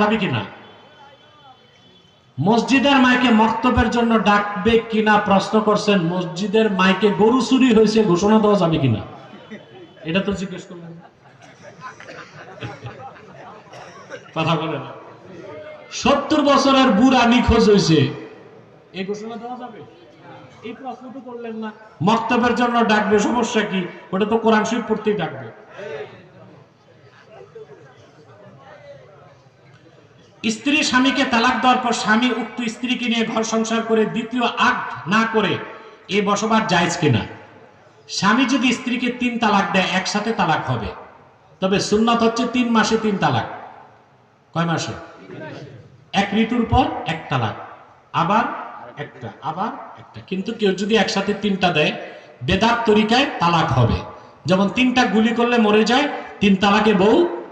যাবে কিনা? মসজিদের মাইকে মক্তবের জন্য ডাকবে কিনা প্রশ্ন করছেন, মসজিদের মাইকে গরু চুরি হয়েছে, ঘোষণা দেওয়া যাবে কিনা? এটা তো জিজ্ঞেস করলেন। কথা বলে না সত্তর বছরের বুড়া নিখোঁজ হয়েছে এই ঘোষণা দেওয়া যাবে? এই প্রশ্ন তো করলেন না। মক্তবের জন্য ডাকবে, সমস্যা কি? ওটা তো কোরআন শরীফ পড়তেই ডাকবে। স্ত্রী স্বামীকে তালাক দেওয়ার পর স্বামী উক্ত স্ত্রীকে নিয়ে ঘর সংসার করে দ্বিতীয় আগ না করে এ বসবাস জায়জ কিনা? স্বামী যদি স্ত্রীকে তিন তালাক দেয় একসাথে তালাক হবে। তবে সুন্নত হচ্ছে তিন মাসে তিন তালাক। কয় মাসে? এক ঋতুর পর এক তালাক। আবার একটা আবার একটা। কিন্তু কেউ যদি একসাথে তিনটা দেয় বেদাত তরিকায় তালাক হবে। যেমন তিনটা গুলি করলে মরে যায় তিন তালাকে বউ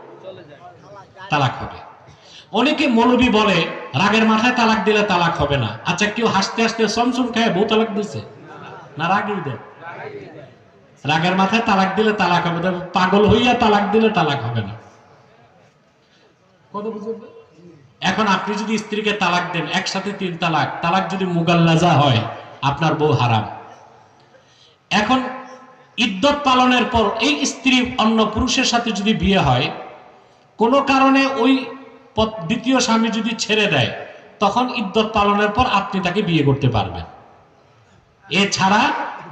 তালাক হবে। অনেকে মৌলবী বলে, রাগের মাথায় তালাক দিলে তালাক হবে না। আচ্ছা কেউ হাসতে হাসতে সমসম খায়, বউ তালাক দিছে? না রাগেই দেয় রাগের মাথায় তালাক দিলে তালাক হবে পাগল হইয়া তালাক দিলে তালাক হবে না। কত বুঝলেন? এখন আপনি যদি স্ত্রীকে তালাক দেন, একসাথে তিন তালাক তালাক যদি মুগাল্লাজা হয়, আপনার বউ হারাম। এখন ইদ্যত পালনের পর এই স্ত্রী অন্য পুরুষের সাথে যদি বিয়ে হয়, কোনো কারণে ওই দ্বিতীয় স্বামী যদি ছেড়ে দেয়, তখন ইদ্যত পালনের পর আপনি তাকে বিয়ে করতে পারবেন। এছাড়া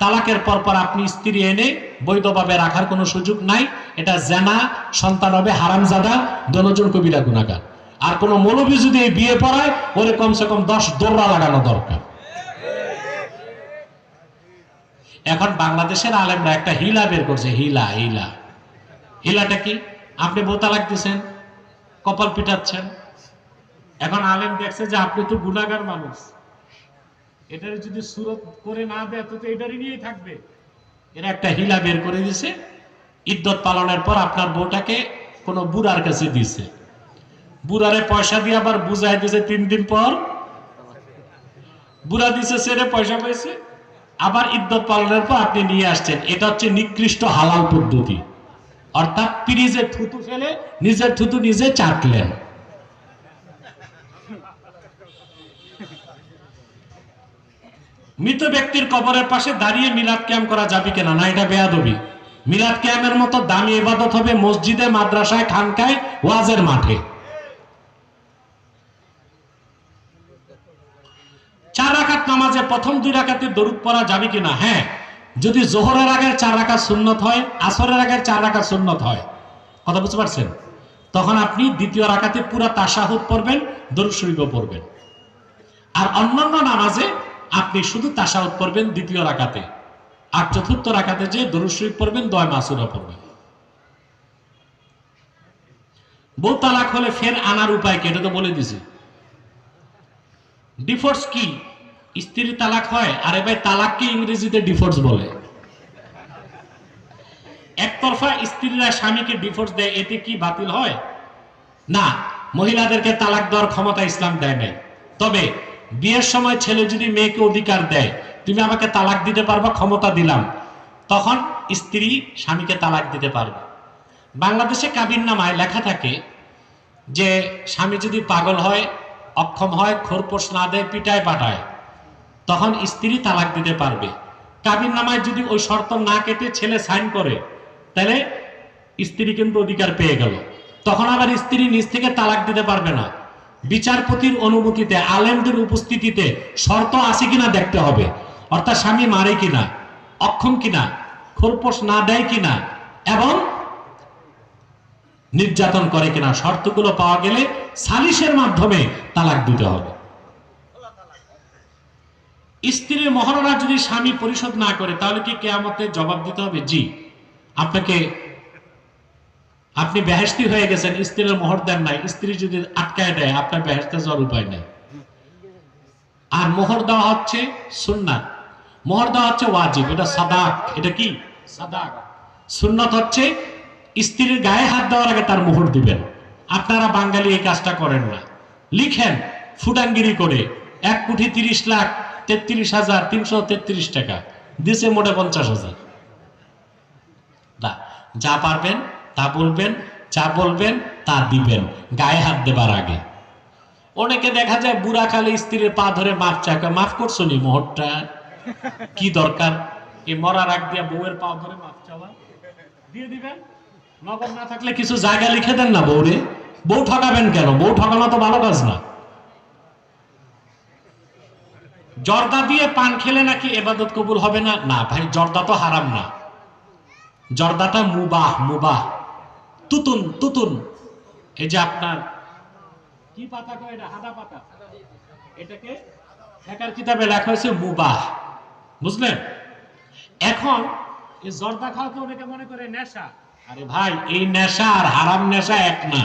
তালাকের পর পর আপনি স্ত্রী এনে বৈধভাবে রাখার কোনো সুযোগ নাই। এটা জেনা সন্তান হবে হারামজাদা, দনজন কবিরা গুণাগার আর কোনো মৌলবী যদি এই বিয়ে পড়ায়, ওরে কমসে কম দশ দৌড়া লাগানো দরকার। এখন বাংলাদেশের আলেমরা একটা হিলা বের করছে, হিলা হিলা। হিলাটা কি? আপনি বোতালাক দিছেন কপাল পিটাচ্ছেন। এখন আলেম দেখছে যে আপনি তো গুণাগার মানুষ। এটার যদি সুরত করে না দেয়, তো এটারই নিয়েই থাকবে। এরা একটা হিলা বের করে দিছে। ইদ্যত পালনের পর আপনার বউটাকে কোনো বুড়ার কাছে দিছে। বুড়ারে পয়সা দিয়ে আবার বুঝাই দিছে তিন দিন পর। বুড়া দিছে সেরে পয়সা পাইছে। আবার ইদ্যত পালনের পর আপনি নিয়ে আসছেন। এটা হচ্ছে নিকৃষ্ট হালাল পদ্ধতি। অর্থাৎ পিরিজে থুতু ফেলে নিজের থুতু নিজে চাটলেন। মৃত ব্যক্তির কবরের পাশে দাঁড়িয়ে মিলাদ ক্যাম্প করা যাবে কিনা? না, এটা বেয়াদবি। মিলাদ ক্যাম্পের মতো দামি ইবাদত হবে মসজিদে, মাদ্রাসায়, খানকায়, ওয়াজের মাঠে। চার রাকাত নামাজে প্রথম দুই রাকাতে দরুদ পড়া যাবে কিনা? হ্যাঁ। যদি জোহরের আগের চার রাকাত সুন্নত হয়, আসরের আগের চার রাকাত সুন্নত হয়। কথা বুঝতে পারছেন? তখন আপনি দ্বিতীয় রাকাতে পুরা তাসাহুদ পড়বেন, দরুদ শরীফও পড়বেন। আর অন্যান্য নামাজে আপনি শুধু তাসাউদ পড়বেন দ্বিতীয় রাকাতে। আর চতুর্থ রাকাতে যে দরুদ শরীফ পড়বেন, দয় মাসুরা পড়বেন। বউ তালাক হলে ফের আনার উপায় কি? এটা তো বলে দিছি। ডিফোর্স কি? স্ত্রী তালাক হয়, আরে ভাই তালাককে ইংরেজিতে ডিফোর্স বলে। একতরফা স্ত্রীরা স্বামীকে ডিভোর্স দেয়, এতে কি বাতিল হয়? না, মহিলাদেরকে তালাক দেওয়ার ক্ষমতা ইসলাম দেয় নাই। তবে বিয়ের সময় ছেলে যদি মেয়েকে অধিকার দেয়, তুমি আমাকে তালাক দিতে পারবা, ক্ষমতা দিলাম। তখন স্ত্রী স্বামীকে তালাক দিতে পারবে। বাংলাদেশে কাবির নামায় লেখা থাকে যে, স্বামী যদি পাগল হয়, অক্ষম হয়, খোরপোশ না দেয় পিটায় পাঠায় তখন স্ত্রী তালাক দিতে পারবে। কাবির নামায় যদি ওই শর্ত না কেটে ছেলে সাইন করে, তাহলে স্ত্রী কিন্তু অধিকার পেয়ে গেল। তখন আবার স্ত্রী নিজ থেকে তালাক দিতে পারবে না। বিচারপতির অনুমতিতে, আলেমদের উপস্থিতিতে শর্ত আছে কিনা দেখতে হবে। অর্থাৎ স্বামী মারে কিনা, অক্ষম কিনা, খোরপোশ না দেয় কিনা, এবং নির্যাতন করে কিনা, শর্তগুলো পাওয়া গেলে সালিশের মাধ্যমে তালাক দিতে হবে। স্ত্রীর মহারণা যদি স্বামী পরিশোধ না করে, তাহলে কি কেয়ামতে জবাব দিতে হবে? জি। আপনাকে, আপনি বেহেস্তি হয়ে গেছেন, স্ত্রীর মোহর দেন নাই। স্ত্রী যদি আটকায় দেয়, আপনার বেহেস্তে যাওয়ার উপায় নেই। আর মোহর দেওয়া হচ্ছে সুন্নাত। মোহর দেওয়া হচ্ছে ওয়াজিব। এটা সাদাক। এটা কি? সাদাক। সুন্নত হচ্ছে স্ত্রীর গায়ে হাত দেওয়ার আগে তার মোহর দিবেন। আপনারা বাঙালি এই কাজটা করেন না। লিখেন ফুটাঙ্গিরি করে, এক কোটি তিরিশ লাখ তেত্রিশ হাজার তিনশো তেত্রিশ টাকা। দিছে মোটে পঞ্চাশ হাজার। যা পারবেন, তা বলবেন, যা বলবেন, তা দিবেন। গায়ে হাত দেবার আগে। অনেকে দেখা যায় বুড়া স্ত্রীর পা ধরে মাফ চাকে মাফ করছ নি মোহরটা কি দরকার? এই মরার আগ দিয়া বউয়ের পা ধরে মাফ চাওয়া। দিয়ে দিবেন? নগদ না থাকলে কিছু জায়গা লিখে দেন না বউরে। বউ ঠকাবেন কেন? বউ ঠকানো তো ভালো কাজ না। জর্দা দিয়ে পান খেলে নাকি এবাদত কবুল হবে না? না ভাই, জর্দা তো হারাম না। জর্দাটা মুবাহ মুবাহ। তুতুন তুতুন। এই যে আপনার, কি পাতা কয় এটা? হাদা পাতা। এটাকে শেখার কিতাবে লেখা হয়েছে মুবাহ। বুঝলেন? এখন এই জর্দা খাওয়াকে অনেকে মনে করে নেশা। আরে ভাই, এই নেশা আর হারাম নেশা এক না।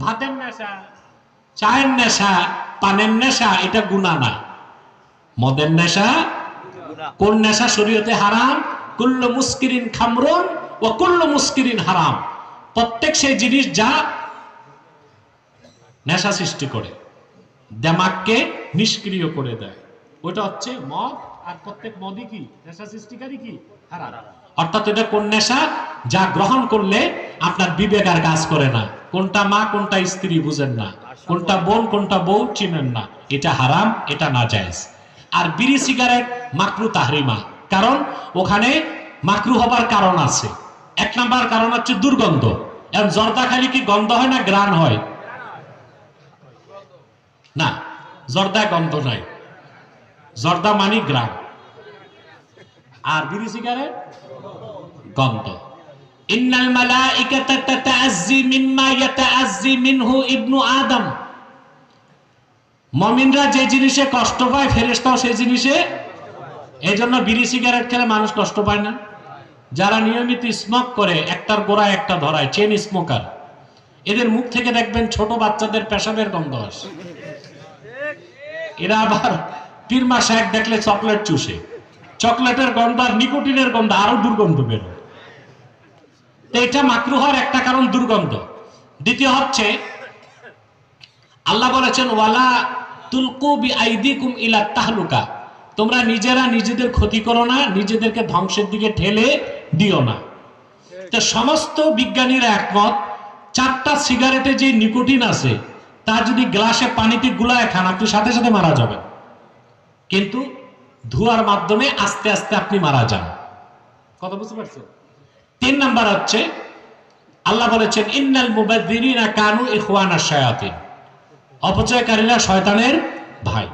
ভাতের নেশা, চায়ের নেশা, পানের নেশা, এটা গুণা না। মদের নেশা, কোন নেশা শরীয়তে হারাম? কুল্ল মুস্কিরিন খামরুন ও কুল্ল মুস্কিরিন হারাম। প্রত্যেক সেই জিনিস যা নেশা সৃষ্টি করে, দেমাগকে নিষ্ক্রিয় করে দেয়। ওটা হচ্ছে মদ, আর প্রত্যেক মদই কি? নেশা সৃষ্টিকারী কি? হারাম। অর্থাৎ এটা কোন নেশা? যা গ্রহণ করলে আপনার বিবেক আর কাজ করে না। কোনটা মা, কোনটা স্ত্রী বুঝেন না। কোনটা বোন, কোনটা বউ চিনেন না। এটা হারাম, এটা না জায়েজ আর বিড়ি সিগারেট মাকরু তাহরিমা। কারণ ওখানে মাকরু হবার কারণ আছে। এক নাম্বার কারণ হচ্ছে দুর্গন্ধ। এখন জর্দা খালি কি গন্ধ হয় না গ্রান হয়? না জর্দা গন্ধ নাই। জর্দা মানি গ্রাম আর বিড়ি সিগারেট? গন্ধ। ইন্নাল মালাইকাতা তাতাআজ্জি মিম্মা ইয়াতাআজ্জি মিনহু ইবনু আদম। মমিনরা যে জিনিসে কষ্ট পায়, ফেরেশতাও সেই জিনিসে। এই জন্য বিড়ি, সিগারেট খেলে মানুষ কষ্ট পায় না। যারা নিয়মিত স্মোক করে, একটার গোড়া একটা ধরায় চেন স্মোকার এদের মুখ থেকে দেখবেন ছোট বাচ্চাদের পেশাবের গন্ধ আসে। এরা আবার পীর মাসে এক দেখলে চকলেট চুষে। চকলেটের গন্ধ আর নিকোটিনের গন্ধ, আরও দুর্গন্ধ বেরোয়। এটা মাকরু হওয়ার একটা কারণ দুর্গন্ধ। দ্বিতীয় হচ্ছে, আল্লাহ বলেছেন, ওয়ালা তুলকু বি আইদিকুম ইলা তাহলুকা। তোমরা নিজেরা নিজেদের ক্ষতি করো না, নিজেদেরকে ধ্বংসের দিকে ঠেলে দিও না। তো সমস্ত বিজ্ঞানীরা একমত, চারটা সিগারেটে যে নিকোটিন আছে, তা যদি গ্লাসে পানিতে গুলায় খান, আপনি সাথে সাথে মারা যাবেন। কিন্তু ধোয়ার মাধ্যমে আস্তে আস্তে আপনি মারা যান। কথা বুঝতে পারছেন তিন নাম্বার হচ্ছে, আল্লাহ বলেছেন, ইন্নাল মুবাদ্দিরিনা কানু ইখওয়ানা শায়াতিন। অপচয়কারীরা শয়তানের ভাই।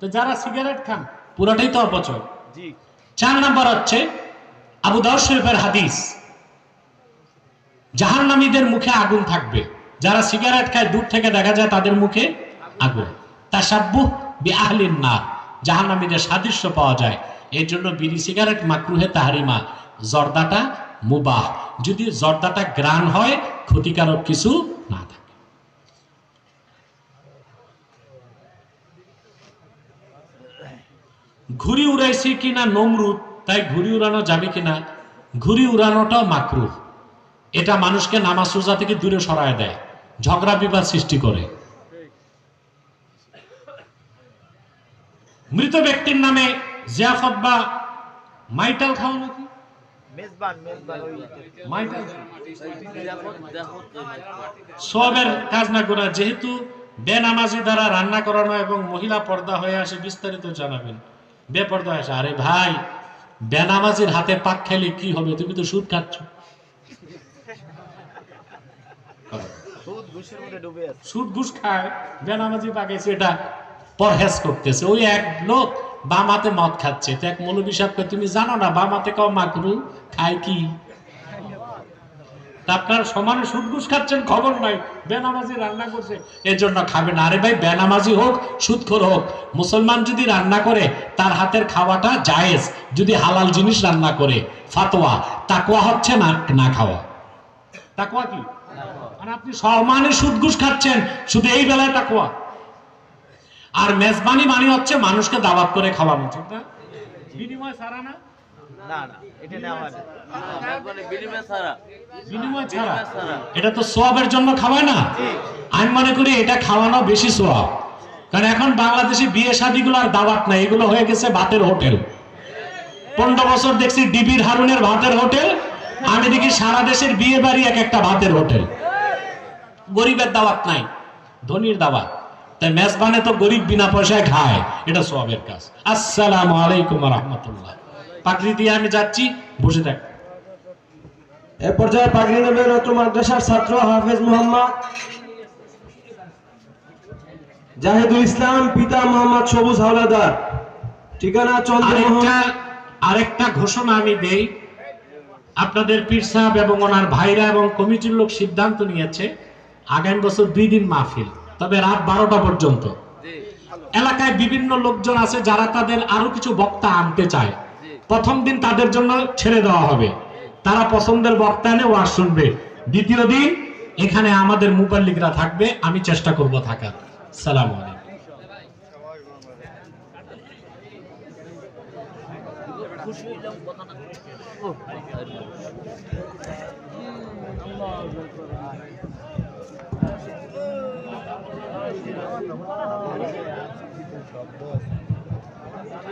তো যারা সিগারেট খান পুরোটাই তো অপচয়। জি। চার নাম্বার হচ্ছে আবু দাউদ শরীফের হাদিস। জাহান্নামীদের মুখে আগুন থাকবে। যারা সিগারেট খায় দূর থেকে দেখা যায় তাদের মুখে আগুন। তাসাব্বুহ বি আহলিন না জাহান্নামীদের সাদৃশ্য পাওয়া যায়। এই জন্য বিড়ি সিগারেট মাকরুহে তাহারিমা জর্দাটা মুবাহ। যদি জর্দাটা গ্রান হয় ক্ষতিকারক কিছু না থাকে। ঘুড়ি উড়াইছি কিনা নমরুদ তাই ঘুড়ি উড়ানো যাবে কিনা? ঘুড়ি উড়ানোটাও মাকরু এটা মানুষকে নামাজ রোজা থেকে দূরে সরায় দেয় ঝগড়া বিবাদ সৃষ্টি করে। মৃত ব্যক্তির নামে জিয়াফত বা মাইটাল খাও নাকি? সবের কাজ না করা যেহেতু বেনামাজি দ্বারা রান্না করানো এবং মহিলা পর্দা হয়ে আসে বিস্তারিত জানাবেন। বেপর্দা আসে আরে ভাই বেনামাজির হাতে পাক খেলে কি হবে? তুমি তো সুদ খাচ্ছ। সুদ ঘুষ খায় বেনামাজি পাকাইছে এটা পরহেজ করতেছে। ওই এক লোক বামাতে মদ খাচ্ছে। তো এক মৌলবী সাহেবকে তুমি জানো না বামাতে কও মাকরু খায় কি? আপনার সমানে সুদ ঘুষ খাচ্ছেন, খবর নাই। বেনামাজি রান্না করছে। এর জন্য খাবেন। আরে ভাই, বেনামাজি হোক, সুদখোর হোক, মুসলমান যদি রান্না করে, তার হাতের খাওয়াটা জায়েজ। যদি হালাল জিনিস রান্না করে, ফাতোয়া। তাকওয়া হচ্ছে না না খাওয়া। তাকওয়া কি? মানে আপনি সমানে সুদ ঘুষ খাচ্ছেন, শুধু এই বেলায় তাকওয়া। আর মেজবানি মানে হচ্ছে মানুষকে দাওয়াত করে খাওয়ানো, ঠিক না? বিনিময় ছাড়া না? না না এটা নেওয়া তো সোয়াবের জন্য খাওয়ায় না? আমি মনে করি এটা খাওয়ানো বেশি সোয়াব। কারণ এখন বাংলাদেশে বিয়ে শাদিগুলো আর দাওয়াত নাই এগুলো হয়ে গেছে ভাতের হোটেল। পনেরো বছর দেখছি ডিবির হারুনের ভাতের হোটেল আমি দেখি সারা দেশের বিয়ে বাড়ি এক একটা ভাতের হোটেল। গরিবের দাওয়াত নাই ধনির দাওয়াত। তাই মেজবানে তো গরিব বিনা পয়সায় খায় এটা সবের কাজ। আসসালামু আলাইকুম রহমতুল্লাহ। পাগড়ি দিয়ে আমি যাচ্ছি বসে থাক। এ পর্যায়ে পাগড়ি নেবেন অত্র মাদ্রাসার ছাত্র হাফেজ মোহাম্মদ। জাহিদুল ইসলাম পিতা মোহাম্মদ সবুজ হাওলাদার। ঠিকানা চন্দ্র আরেকটা আরেকটা ঘোষণা আমি দেই। আপনাদের পীর সাহেব এবং ওনার ভাইরা এবং কমিটির লোক সিদ্ধান্ত নিয়েছে আগামী বছর দুই দিন মাহফিল তবে রাত বারোটা পর্যন্ত। এলাকায় বিভিন্ন লোকজন আছে যারা তাদের আরও কিছু বক্তা আনতে চায়। প্রথম দিন তাদের জন্য ছেড়ে দেওয়া হবে। তারা পছন্দের বক্তা এনে ওয়াজ শুনবে। দ্বিতীয় দিন এখানে আমাদের মুপাল্লিকরা থাকবে, আমি চেষ্টা করব থাকার। সালাম আলাইকুম।